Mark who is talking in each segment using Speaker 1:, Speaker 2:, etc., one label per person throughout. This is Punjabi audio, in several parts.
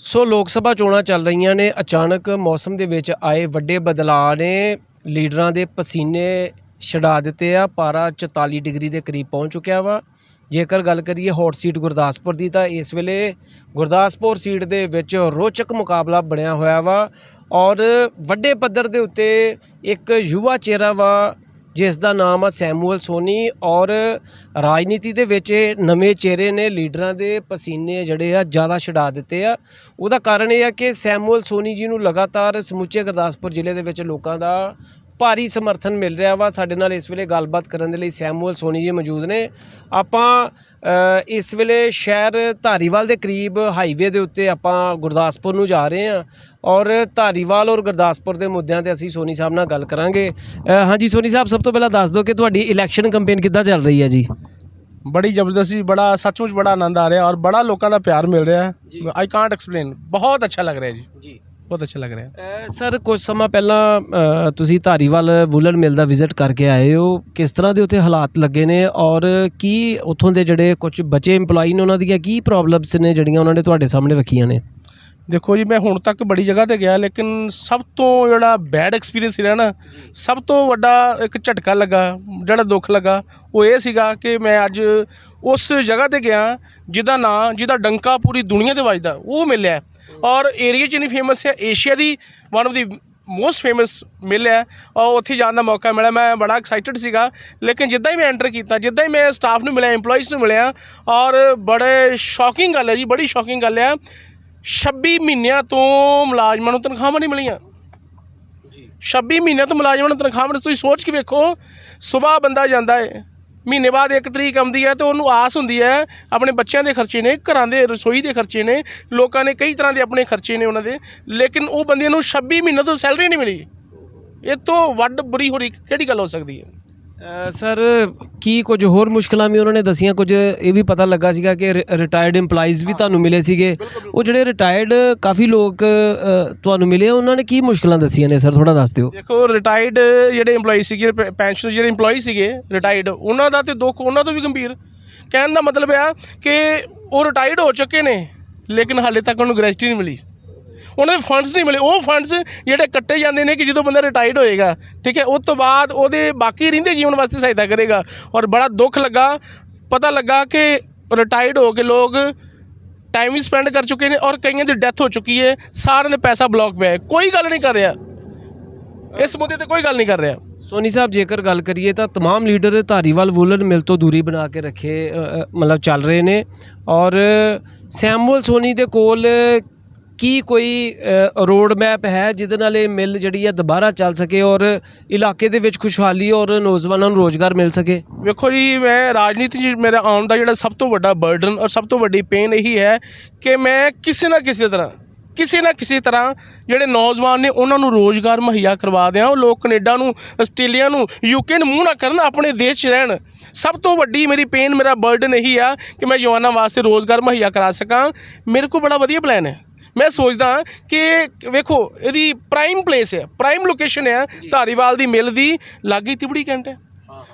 Speaker 1: ਸੋ ਲੋਕ ਸਭਾ ਚੋਣਾਂ ਚੱਲ ਰਹੀਆਂ ਨੇ। ਅਚਾਨਕ ਮੌਸਮ ਦੇ ਵਿੱਚ ਆਏ ਵੱਡੇ ਬਦਲਾਅ ਨੇ। ਲੀਡਰਾਂ ਦੇ ਪਸੀਨੇ ਛਡਾ ਦਿੱਤੇ ਆ। ਪਾਰਾ 44 ਡਿਗਰੀ ਦੇ ਕਰੀਬ ਪਹੁੰਚ ਚੁੱਕਿਆ ਵਾ। ਜੇਕਰ ਗੱਲ ਕਰੀਏ ਹੌਟ ਸੀਟ ਗੁਰਦਾਸਪੁਰ ਦੀ ਤਾਂ ਇਸ ਵੇਲੇ ਗੁਰਦਾਸਪੁਰ ਸੀਟ ਦੇ ਵਿੱਚ ਰੋਚਕ ਮੁਕਾਬਲਾ ਬਣਿਆ ਹੋਇਆ ਵਾ। ਔਰ ਵੱਡੇ ਪੱਧਰ ਦੇ ਉੱਤੇ ਇੱਕ ਯੁਵਾ ਚਿਹਰਾ ਵਾ ਜਿਸ ਦਾ ਨਾਮ ਆ ਸੈਮੂਅਲ ਸੋਨੀ ਔਰ ਰਾਜਨੀਤੀ ਦੇ ਵਿੱਚ ਇਹ ਨਵੇਂ ਚਿਹਰੇ ਨੇ, ਲੀਡਰਾਂ ਦੇ ਪਸੀਨੇ ਜਿਹੜੇ ਆ ਜ਼ਿਆਦਾ ਛਡਾ ਦਿੱਤੇ ਆ। ਉਹਦਾ ਕਾਰਨ ਇਹ ਆ ਕਿ ਸੈਮੂਅਲ ਸੋਨੀ ਜੀ ਨੂੰ ਲਗਾਤਾਰ ਸਮੁੱਚੇ ਗੁਰਦਾਸਪੁਰ ਜ਼ਿਲ੍ਹੇ ਦੇ ਵਿੱਚ ਲੋਕਾਂ ਦਾ ਭਾਰੀ ਸਮਰਥਨ ਮਿਲ ਰਿਹਾ ਵਾ। ਸਾਡੇ ਨਾਲ ਇਸ ਵੇਲੇ ਗੱਲਬਾਤ ਕਰਨ ਦੇ ਲਈ ਸੈਮੂਅਲ ਸੋਨੀ ਜੀ ਮੌਜੂਦ ਨੇ। ਆਪਾਂ ਇਸ ਵੇਲੇ ਸ਼ਹਿਰ ਧਾਰੀਵਾਲ ਦੇ ਕਰੀਬ ਹਾਈਵੇ ਦੇ ਉੱਤੇ ਆਪਾਂ ਗੁਰਦਾਸਪੁਰ ਨੂੰ ਜਾ ਰਹੇ ਹਾਂ ਔਰ ਧਾਰੀਵਾਲ ਔਰ ਗੁਰਦਾਸਪੁਰ ਦੇ ਮੁੱਦਿਆਂ ਤੇ ਅਸੀਂ ਸੋਨੀ ਸਾਹਿਬ ਨਾਲ ਗੱਲ ਕਰਾਂਗੇ। ਹਾਂਜੀ ਸੋਨੀ ਸਾਹਿਬ ਸਭ ਤੋਂ ਪਹਿਲਾਂ ਦੱਸ ਦਿਓ ਕਿ ਤੁਹਾਡੀ ਇਲੈਕਸ਼ਨ ਕੈਂਪੇਨ ਕਿੱਦਾਂ ਚੱਲ ਰਹੀ ਹੈ ਜੀ?
Speaker 2: ਬੜੀ ਜ਼ਬਰਦਸਤ ਸੀ ਬੜਾ ਸੱਚਮੁੱਚ ਬੜਾ ਆਨੰਦ ਆ ਰਿਹਾ ਔਰ ਬੜਾ ਲੋਕਾਂ ਦਾ ਪਿਆਰ ਮਿਲ ਰਿਹਾ। ਹੈ। ਆਈ ਕਾਂਟ ਐਕਸਪਲੇਨ ਬਹੁਤ ਅੱਛਾ ਲੱਗ ਰਿਹਾ ਜੀ।
Speaker 1: ਜੀ।
Speaker 2: ਬਹੁਤ ਅੱਛਾ ਲੱਗ ਰਿਹਾ।
Speaker 1: ਸਰ ਕੁਝ ਸਮਾਂ ਪਹਿਲਾਂ ਅ, ਤੁਸੀਂ ਧਾਰੀਵਾਲ ਵੂਲਨ ਮਿਲ ਦਾ ਵਿਜ਼ਿਟ ਕਰਕੇ ਆਏ ਹੋ। ਕਿਸ ਤਰ੍ਹਾਂ ਦੇ ਉੱਥੇ ਹਾਲਾਤ ਲੱਗੇ ਨੇ ਔਰ ਕੀ ਉੱਥੋਂ ਦੇ ਜਿਹੜੇ ਕੁਝ ਬਚੇ EMPLOYE ਨੇ ਉਹਨਾਂ ਦੀਆਂ ਕੀ ਪ੍ਰੋਬਲਮਸ ਨੇ ਜਿਹੜੀਆਂ ਉਹਨਾਂ ਨੇ ਤੁਹਾਡੇ ਸਾਹਮਣੇ ਰੱਖੀਆਂ ਨੇ?
Speaker 2: ਦੇਖੋ ਜੀ ਮੈਂ ਹੁਣ ਤੱਕ ਬੜੀ ਜਗ੍ਹਾ ਤੇ ਗਿਆ ਲੇਕਿਨ ਸਭ ਤੋਂ ਜਿਹੜਾ ਬੈਡ ਐਕਸਪੀਰੀਅੰਸ ਰਿਹਾ ਨਾ ਸਭ ਤੋਂ ਵੱਡਾ ਇੱਕ ਝਟਕਾ ਲੱਗਾ ਜਿਹੜਾ ਦੁੱਖ ਲੱਗਾ ਉਹ ਇਹ ਸੀਗਾ ਕਿ ਮੈਂ ਅੱਜ ਉਸ ਜਗ੍ਹਾ ਤੇ ਗਿਆ ਜਿਹਦਾ ਨਾਂ ਜਿਹਦਾ ਡੰਕਾ ਪੂਰੀ ਦੁਨੀਆ ਤੇ ਵੱਜਦਾ ਉਹ ਮਿਲਿਆ। ਔਰ ਏਰੀਆ 'ਚ ਨਹੀਂ ਫੇਮਸ ਹੈ Asia the one of the most famous mill ਹੈ। ਔਰ ਉੱਥੇ ਜਾਣ ਦਾ ਮੌਕਾ ਮਿਲਿਆ। ਮੈਂ ਬੜਾ ਐਕਸਾਈਟਡ ਸੀਗਾ ਲੇਕਿਨ ਜਿੱਦਾਂ ਹੀ ਮੈਂ ਐਂਟਰ ਕੀਤਾ ਜਿੱਦਾਂ ਹੀ ਮੈਂ ਸਟਾਫ ਨੂੰ ਮਿਲਿਆ EMPLOYEES ਨੂੰ ਮਿਲਿਆ ਔਰ ਬੜੇ ਸ਼ੌਕਿੰਗ ਗੱਲ ਹੈ ਜੀ ਬੜੀ ਸ਼ੌਕਿੰਗ ਗੱਲ ਹੈ। 26 ਮਹੀਨਿਆਂ ਤੋਂ ਮੁਲਾਜ਼ਮਾਂ ਨੂੰ ਤਨਖਾਹਾਂ ਨਹੀਂ ਮਿਲੀਆਂ।
Speaker 1: ਜੀ।
Speaker 2: 26 ਮਹੀਨਿਆਂ ਤੋਂ ਮੁਲਾਜ਼ਮਾਂ ਨੂੰ ਤਨਖਾਹਾਂ ਨਹੀਂ ਤੁਸੀਂ ਸੋਚ ਕੇ ਵੇਖੋ ਸਵੇਰ ਬੰਦਾ ਜਾਂਦਾ ਹੈ ਮਹੀਨੇ ਬਾਅਦ ਇੱਕ ਤਰੀਕ ਆਉਂਦੀ ਹੈ ਤੇ ਉਹਨੂੰ ਆਸ ਹੁੰਦੀ ਹੈ, ਆਪਣੇ ਬੱਚਿਆਂ ਦੇ ਖਰਚੇ ਨੇ, ਘਰਾਂ ਦੇ ਰਸੋਈ ਦੇ ਖਰਚੇ ਨੇ, ਲੋਕਾਂ ਨੇ ਕਈ ਤਰ੍ਹਾਂ ਦੇ ਆਪਣੇ ਖਰਚੇ ਨੇ ਉਹਨਾਂ ਦੇ, ਲੇਕਿਨ ਉਹ ਬੰਦੇ ਨੂੰ 26 ਮਹੀਨਿਆਂ ਤੋਂ ਸੈਲਰੀ ਨਹੀਂ ਮਿਲੀ। ਇਹ ਤੋਂ ਵੱਡ ਬੁਰੀ ਹੋਰੀ ਕਿਹੜੀ ਗੱਲ ਹੋ ਸਕਦੀ ਹੈ?
Speaker 1: ਸਰ ਕੀ ਕੁਝ ਹੋਰ ਮੁਸ਼ਕਲਾਂ ਵੀ ਉਹਨਾਂ ਨੇ ਦਸੀਆਂ? ਕੁਝ ਇਹ ਵੀ ਪਤਾ ਲੱਗਾ ਸੀਗਾ ਕਿ ਰਿਟਾਇਰਡ EMPLOYEES ਵੀ ਤੁਹਾਨੂੰ ਮਿਲੇ ਸੀਗੇ। ਉਹ ਜਿਹੜੇ ਰਿਟਾਇਰਡ ਕਾਫੀ ਲੋਕ ਤੁਹਾਨੂੰ ਮਿਲੇ ਉਹਨਾਂ ਨੇ ਕੀ ਮੁਸ਼ਕਲਾਂ ਦਸੀਆਂ ਨੇ? ਸਰ ਥੋੜਾ ਦੱਸ ਦਿਓ।
Speaker 2: ਦੇਖੋ ਰਿਟਾਇਰਡ ਜਿਹੜੇ EMPLOYEE ਸੀਗੇ ਪੈਨਸ਼ਨ ਜਿਹੜੇ EMPLOYEE ਸੀਗੇ ਰਿਟਾਇਰਡ ਉਹਨਾਂ ਦਾ ਤੇ ਦੁੱਖ ਉਹਨਾਂ ਤੋਂ ਵੀ ਗੰਭੀਰ। ਕਹਿਣ ਦਾ ਮਤਲਬ ਆ ਕਿ ਉਹ ਰਿਟਾਇਰਡ ਹੋ ਚੁੱਕੇ ਨੇ ਲੇਕਿਨ ਹਾਲੇ ਤੱਕ ਉਹਨੂੰ ਗ੍ਰੈਜੂਟੀ ਨਹੀਂ ਮਿਲੀ। ਉਹਨਾਂ ਦੇ ਫੰਡਸ ਨਹੀਂ ਮਿਲੇ ਉਹ ਫੰਡਸ ਜਿਹੜੇ ਕੱਟੇ ਜਾਂਦੇ ਨੇ ਕਿ ਜਦੋਂ ਬੰਦਾ ਰਿਟਾਇਰਡ ਹੋਏਗਾ ਠੀਕ ਹੈ ਉਸ ਤੋਂ ਬਾਅਦ ਉਹਦੇ ਬਾਕੀ ਰਹਿੰਦੇ ਜੀਵਨ ਵਾਸਤੇ ਸਹਾਇਤਾ ਕਰੇਗਾ ਔਰ ਬੜਾ ਦੁੱਖ ਲੱਗਾ ਪਤਾ ਲੱਗਾ ਕਿ ਰਿਟਾਇਰਡ ਹੋ ਕੇ ਲੋਕ ਟਾਈਮ ਵੀ ਸਪੈਂਡ ਕਰ ਚੁੱਕੇ ਨੇ ਔਰ ਕਈਆਂ ਦੀ ਡੈਥ ਹੋ ਚੁੱਕੀ ਹੈ ਸਾਰਿਆਂ ਦੇ ਪੈਸਾ ਬਲੌਕ ਪਿਆ ਹੈ ਕੋਈ ਗੱਲ ਨਹੀਂ ਕਰ ਰਿਹਾ ਇਸ ਮੁੱਦੇ ਤੇ ਕੋਈ ਗੱਲ ਨਹੀਂ ਕਰ ਰਿਹਾ
Speaker 1: ਸੋਨੀ ਸਾਹਿਬ ਜੇਕਰ ਗੱਲ ਕਰੀਏ ਤਾਂ तमाम ਲੀਡਰ ਧਾਰੀਵਾਲ ਵੂਲਨ ਮਿਲ ਤੋਂ ਦੂਰੀ ਬਣਾ ਕੇ ਰੱਖੇ ਅ, ਅ, ਮਤਲਬ ਚੱਲ ਰਹੇ ਨੇ ਔਰ ਸੈਮੂਅਲ ਸੋਨੀ ਦੇ ਕੋਲ ਕੀ ਕੋਈ ਰੋਡ ਮੈਪ ਹੈ ਜਿਹਦੇ ਨਾਲ ਇਹ ਮਿਲ ਜਿਹੜੀ ਹੈ ਦੁਬਾਰਾ ਚੱਲ ਸਕੇ ਔਰ ਇਲਾਕੇ ਦੇ ਵਿੱਚ ਖੁਸ਼ਹਾਲੀ ਔਰ ਨੌਜਵਾਨਾਂ ਨੂੰ ਰੋਜ਼ਗਾਰ ਮਿਲ ਸਕੇ?
Speaker 2: ਵੇਖੋ ਜੀ, ਮੈਂ ਰਾਜਨੀਤੀ 'ਚ ਮੇਰਾ ਆਉਣ ਦਾ ਜਿਹੜਾ ਸਭ ਤੋਂ ਵੱਡਾ ਬਰਡਨ ਔਰ ਸਭ ਤੋਂ ਵੱਡੀ ਪੇਨ ਇਹੀ ਹੈ ਕਿ ਮੈਂ ਕਿਸੇ ਨਾ ਕਿਸੇ ਤਰ੍ਹਾਂ, ਕਿਸੇ ਨਾ ਕਿਸੇ ਤਰ੍ਹਾਂ ਜਿਹੜੇ ਨੌਜਵਾਨ ਨੇ ਉਹਨਾਂ ਨੂੰ ਰੋਜ਼ਗਾਰ ਮੁਹੱਈਆ ਕਰਵਾ ਦਿਆਂ। ਉਹ ਲੋਕ ਕੈਨੇਡਾ ਨੂੰ, ਆਸਟ੍ਰੇਲੀਆ ਨੂੰ ਯੂਕੇ ਨੂੰ ਮੂੰਹ ਨਾ ਕਰਨ, ਆਪਣੇ ਦੇਸ਼ 'ਚ ਰਹਿਣ। ਸਭ ਤੋਂ ਵੱਡੀ ਮੇਰੀ ਪੇਨ ਮੇਰਾ ਬਰਡਨ ਇਹੀ ਆ ਕਿ ਮੈਂ ਜਵਾਨਾਂ ਵਾਸਤੇ ਰੋਜ਼ਗਾਰ ਮੁਹੱਈਆ ਕਰਾ ਸਕਾਂ। ਮੇਰੇ ਕੋਲ ਬੜਾ ਵਧੀਆ ਪਲਾਨ ਹੈ। ਮੈਂ ਸੋਚਦਾ ਕਿ ਵੇਖੋ ਇਹਦੀ ਪ੍ਰਾਈਮ ਪਲੇਸ ਹੈ ਪ੍ਰਾਈਮ ਲੋਕੇਸ਼ਨ ਹੈ ਧਾਰੀਵਾਲ ਦੀ ਮਿਲ ਦੀ ਲਾਗੇ ਤਿਬੜੀ ਕੈਂਟ ਹੈ।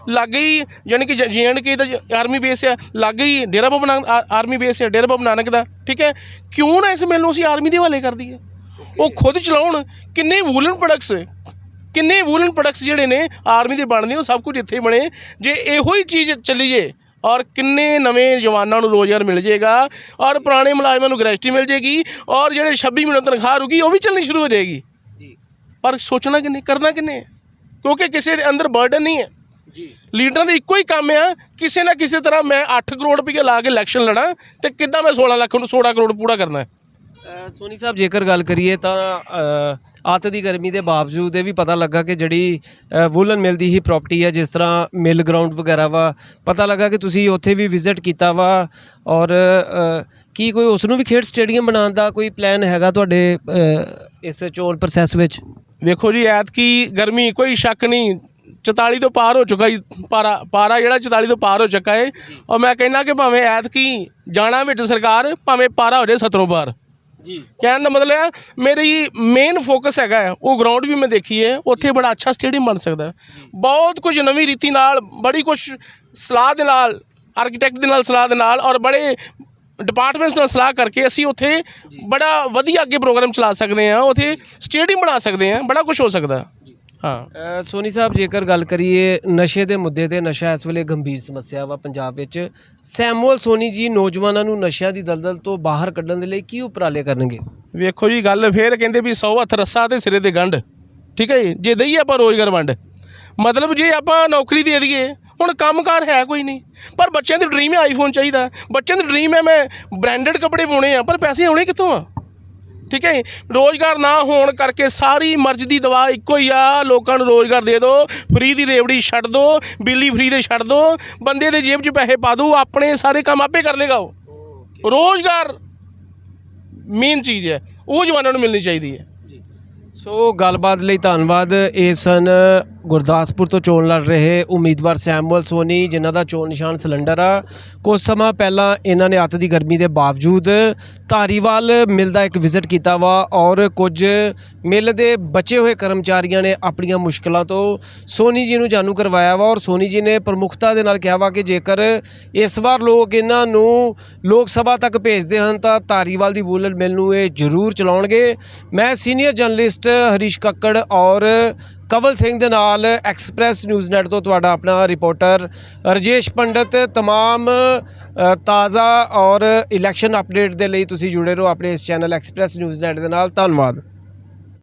Speaker 2: ਲਾਗੇ ਹੀ ਯਾਨੀ ਕਿ ਜੀਐਨਕੇ ਦਾ ਆਰਮੀ ਬੇਸ ਹੈ ਲਾਗੇ ਹੀ ਡੇਰਾ ਬਾਬਾ ਨਾਨਕ ਆਰਮੀ ਬੇਸ ਹੈ ਡੇਰਾ ਬਾਬਾ ਨਾਨਕ ਦਾ ਠੀਕ ਹੈ? ਕਿਉਂ ਨਾ ਇਸ ਮਿਲ ਨੂੰ ਅਸੀਂ ਆਰਮੀ ਦੇ ਹਵਾਲੇ ਕਰ ਦਈਏ? ਉਹ ਖੁਦ ਚਲਾਉਣ ਕਿੰਨੇ ਵੂਲਨ ਪ੍ਰੋਡਕਟਸ ਕਿੰਨੇ ਵੂਲਨ ਪ੍ਰੋਡਕਟਸ ਜਿਹੜੇ ਨੇ ਆਰਮੀ ਦੇ ਬਣਦੇ ਉਹ ਸਭ ਕੁਝ ਇੱਥੇ ਬਣੇ। ਜੇ ਇਹੋ ਹੀ ਚੀਜ਼ ਚੱਲੀ ਜੇ ਔਰ ਕਿੰਨੇ ਨਵੇਂ ਜਵਾਨਾਂ ਨੂੰ ਰੋਜ਼ਗਾਰ ਮਿਲ ਜਾਏਗਾ ਔਰ ਪੁਰਾਣੇ ਮੁਲਾਜ਼ਮਾਂ ਨੂੰ ਗ੍ਰੈਜੂਟੀ ਮਿਲ ਜਾਏਗੀ ਔਰ ਜਿਹੜੇ 26 ਮਹੀਨੇ ਤਨਖਾਹ ਰੁਕੀ ਉਹ ਵੀ ਚੱਲਣੀ ਸ਼ੁਰੂ ਹੋ ਜਾਏਗੀ।
Speaker 1: ਜੀ।
Speaker 2: ਪਰ ਸੋਚਣਾ ਕਿੰਨੇ ਕਰਨਾ ਕਿੰਨੇ? ਕਿਉਂਕਿ ਕਿਸੇ ਦੇ ਅੰਦਰ ਬਰਡਨ ਨਹੀਂ ਹੈ।
Speaker 1: ਜੀ।
Speaker 2: ਲੀਡਰਾਂ ਦਾ ਇੱਕੋ ਹੀ ਕੰਮ ਆ ਕਿਸੇ ਨਾ ਕਿਸੇ ਤਰ੍ਹਾਂ ਮੈਂ 8 ਕਰੋੜ ਰੁਪਏ ਲਾ ਕੇ ਇਲੈਕਸ਼ਨ ਲੜਾਂ ਤੇ ਕਿੱਦਾਂ ਮੈਂ 16 ਲੱਖ ਨੂੰ 16 ਕਰੋੜ ਪੂਰਾ ਕਰਨਾ ਹੈ?
Speaker 1: ਸੋਨੀ ਸਾਹਿਬ, ਜੇਕਰ ਗੱਲ ਕਰੀਏ ਤਾਂ ਅੱਤ ਦੀ ਗਰਮੀ ਦੇ ਬਾਵਜੂਦ ਇਹ ਵੀ ਪਤਾ ਲੱਗਾ ਕਿ ਜਿਹੜੀ ਵੂਲਨ ਮਿਲ ਦੀ ਹੀ ਪ੍ਰਾਪਰਟੀ ਹੈ, ਜਿਸ ਤਰ੍ਹਾਂ ਮਿਲ ਗਰਾਊਂਡ ਵਗੈਰਾ ਵਾ, ਪਤਾ ਲੱਗਾ ਕਿ ਤੁਸੀਂ ਉੱਥੇ ਵੀ ਵਿਜ਼ਿਟ ਕੀਤਾ ਵਾ ਔਰ ਕੀ ਕੋਈ ਉਸ ਨੂੰ ਵੀ ਖੇਡ ਸਟੇਡੀਅਮ ਬਣਾਉਣ ਦਾ ਕੋਈ ਪਲਾਨ ਹੈਗਾ ਤੁਹਾਡੇ ਇਸ ਚੋਣ ਪ੍ਰੋਸੈਸ ਵਿੱਚ?
Speaker 2: ਵੇਖੋ ਜੀ, ਐਤਕੀ ਗਰਮੀ ਕੋਈ ਸ਼ੱਕ ਨਹੀਂ 44 ਤੋਂ ਪਾਰ ਹੋ ਚੁੱਕਾ ਜੀ, ਪਾਰਾ ਪਾਰਾ ਜਿਹੜਾ 44 ਤੋਂ ਪਾਰ ਹੋ ਚੁੱਕਾ ਹੈ ਔਰ ਮੈਂ ਕਹਿੰਦਾ ਕਿ ਭਾਵੇਂ ਐਤਕੀ ਜਾਣਾ ਵਿੱਚ ਸਰਕਾਰ, ਭਾਵੇਂ ਪਾਰਾ ਹੋ ਜਾਏ ਸਤਰੋਂ ਪਾਰ।
Speaker 1: ਜੀ।
Speaker 2: ਕਹਿਣ ਦਾ ਮਤਲਬ ਹੈ ਮੇਰੀ ਮੇਨ ਫੋਕਸ ਹੈਗਾ ਹੈ, ਉਹ ਗਰਾਊਂਡ ਵੀ ਮੈਂ ਦੇਖੀ ਹੈ ਉੱਥੇ ਬੜਾ ਅੱਛਾ ਸਟੇਡੀਅਮ ਬਣ ਸਕਦਾ ਹੈ। ਬਹੁਤ ਕੁਝ ਨਵੀਂ ਰੀਤੀ ਨਾਲ ਬੜੀ ਕੁਝ ਸਲਾਹ ਦੇ ਨਾਲ ਆਰਕੀਟੈਕਟ ਦੇ ਨਾਲ ਸਲਾਹ ਦੇ ਨਾਲ ਔਰ ਬੜੇ ਡਿਪਾਰਟਮੈਂਟਸ ਨਾਲ ਸਲਾਹ ਕਰਕੇ ਅਸੀਂ ਉੱਥੇ ਬੜਾ ਵਧੀਆ ਅੱਗੇ ਪ੍ਰੋਗਰਾਮ ਚਲਾ ਸਕਦੇ ਹਾਂ ਉੱਥੇ ਸਟੇਡੀਅਮ ਬਣਾ ਸਕਦੇ ਹਾਂ ਬੜਾ ਕੁਝ ਹੋ ਸਕਦਾ ਹਾਂ।
Speaker 1: ਸੋਨੀ ਸਾਹਿਬ ਜੇਕਰ ਗੱਲ ਕਰੀਏ ਨਸ਼ੇ ਦੇ ਮੁੱਦੇ ਤੇ ਨਸ਼ਾ ਇਸ ਵੇਲੇ ਗੰਭੀਰ ਸਮੱਸਿਆ ਵਾ ਪੰਜਾਬ ਵਿੱਚ। ਸੈਮੂਅਲ ਸੋਨੀ ਜੀ ਨੌਜਵਾਨਾਂ ਨੂੰ ਨਸ਼ਿਆਂ ਦੀ ਦਲਦਲ ਤੋਂ ਬਾਹਰ ਕੱਢਣ ਦੇ ਲਈ ਕੀ ਉਪਰਾਲੇ ਕਰਨਗੇ?
Speaker 2: ਵੇਖੋ ਜੀ ਗੱਲ ਫੇਰ ਕਹਿੰਦੇ ਵੀ 100 ਹੱਥ ਰੱਸਾ ਤੇ ਸਿਰੇ ਤੇ ਗੰਢ। ਠੀਕ ਹੈ ਜੀ ਜੇ ਦਈਏ ਆਪਾਂ ਰੋਜ਼ਗਾਰ ਵੰਡ। ਮਤਲਬ ਜੇ ਆਪਾਂ ਨੌਕਰੀ ਦੇ ਦਈਏ ਹੁਣ ਕੰਮਕਾਰ ਹੈ ਕੋਈ ਨਹੀਂ। ਪਰ ਬੱਚਿਆਂ ਦੀ ਡ੍ਰੀਮ ਹੈ ਆਈਫੋਨ ਚਾਹੀਦਾ। ਬੱਚਿਆਂ ਦੀ ਡ੍ਰੀਮ ਹੈ ਮੈਂ ਬ੍ਰਾਂਡਡ ਕੱਪੜੇ ਪਾਉਣੇ ਆ ਪਰ ਪੈਸੇ ਆਉਣੇ ਕਿੱਥੋਂ ਆ? ਠੀਕ ਹੈ? ਰੋਜ਼ਗਾਰ ਨਾ ਹੋਣ ਕਰਕੇ ਸਾਰੀ ਮਰਜ਼ ਦੀ ਦਵਾ ਇੱਕੋ ਹੀ ਆ ਲੋਕਾਂ ਨੂੰ ਰੋਜ਼ਗਾਰ ਦੇ ਦਿਓ ਫ੍ਰੀ ਦੀ ਰੇਵੜੀ ਛੱਡ ਦਿਓ ਬਿੱਲੀ ਫ੍ਰੀ ਦੇ ਛੱਡ ਦਿਓ ਬੰਦੇ ਦੇ ਜੇਬ 'ਚ ਪੈਸੇ ਪਾ ਦਿਓ ਆਪਣੇ ਸਾਰੇ ਕੰਮ ਆਪੇ ਕਰ ਲੇਗਾ ਉਹ। ਰੋਜ਼ਗਾਰ ਮੇਨ ਚੀਜ਼ ਹੈ ਉਹ ਜਵਾਨਾਂ ਨੂੰ ਮਿਲਣੀ ਚਾਹੀਦੀ ਹੈ।
Speaker 1: ਸੋ ਗੱਲਬਾਤ ਲਈ ਧੰਨਵਾਦ ਇਹ ਸਨ ਗੁਰਦਾਸਪੁਰ ਤੋਂ ਚੋਣ ਲੜ ਰਹੇ ਉਮੀਦਵਾਰ ਸੈਮੂਅਲ ਸੋਨੀ, ਜਿਨ੍ਹਾਂ ਦਾ ਚੋਣ ਨਿਸ਼ਾਨ ਸਿਲੰਡਰ ਆ। ਕੁਝ ਸਮਾਂ ਪਹਿਲਾਂ ਇਹਨਾਂ ਨੇ ਅੱਤ ਦੀ ਗਰਮੀ ਦੇ ਬਾਵਜੂਦ ਧਾਰੀਵਾਲ ਮਿਲ ਦਾ ਇੱਕ ਵਿਜ਼ਿਟ ਕੀਤਾ ਵਾ ਔਰ ਕੁਝ ਮਿਲ ਦੇ ਬਚੇ ਹੋਏ ਕਰਮਚਾਰੀਆਂ ਨੇ ਆਪਣੀਆਂ ਮੁਸ਼ਕਲਾਂ ਤੋਂ ਸੋਨੀ ਜੀ ਨੂੰ ਜਾਣੂ ਕਰਵਾਇਆ ਵਾ ਔਰ ਸੋਨੀ ਜੀ ਨੇ ਪ੍ਰਮੁੱਖਤਾ ਦੇ ਨਾਲ ਕਿਹਾ ਵਾ ਕਿ ਜੇਕਰ ਇਸ ਵਾਰ ਲੋਕ ਇਹਨਾਂ ਨੂੰ ਲੋਕ ਸਭਾ ਤੱਕ ਭੇਜਦੇ ਹਨ ਤਾਂ ਧਾਰੀਵਾਲ ਦੀ ਬੁਲਟ ਮਿਲ ਨੂੰ ਇਹ ਜ਼ਰੂਰ ਚਲਾਉਣਗੇ। ਮੈਂ ਸੀਨੀਅਰ ਜਰਨਲਿਸਟ ਹਰੀਸ਼ ਕੱਕੜ ਔਰ ਕਵਲ ਸਿੰਘ ਦੇ ਨਾਲ ਐਕਸਪ੍ਰੈਸ ਨਿਊਜ਼ ਨੈਟ ਤੋਂ ਤੁਹਾਡਾ ਆਪਣਾ ਰਿਪੋਰਟਰ ਰਜੇਸ਼ ਪੰਡਤ तमाम ਅ, ਤਾਜ਼ਾ ਔਰ ਇਲੈਕਸ਼ਨ ਅਪਡੇਟ ਦੇ ਲਈ ਤੁਸੀਂ ਜੁੜੇ ਰਹੋ ਆਪਣੇ ਇਸ ਚੈਨਲ ਐਕਸਪ੍ਰੈਸ ਨਿਊਜ਼ ਨੈਟ ਦੇ ਨਾਲ ਧੰਨਵਾਦ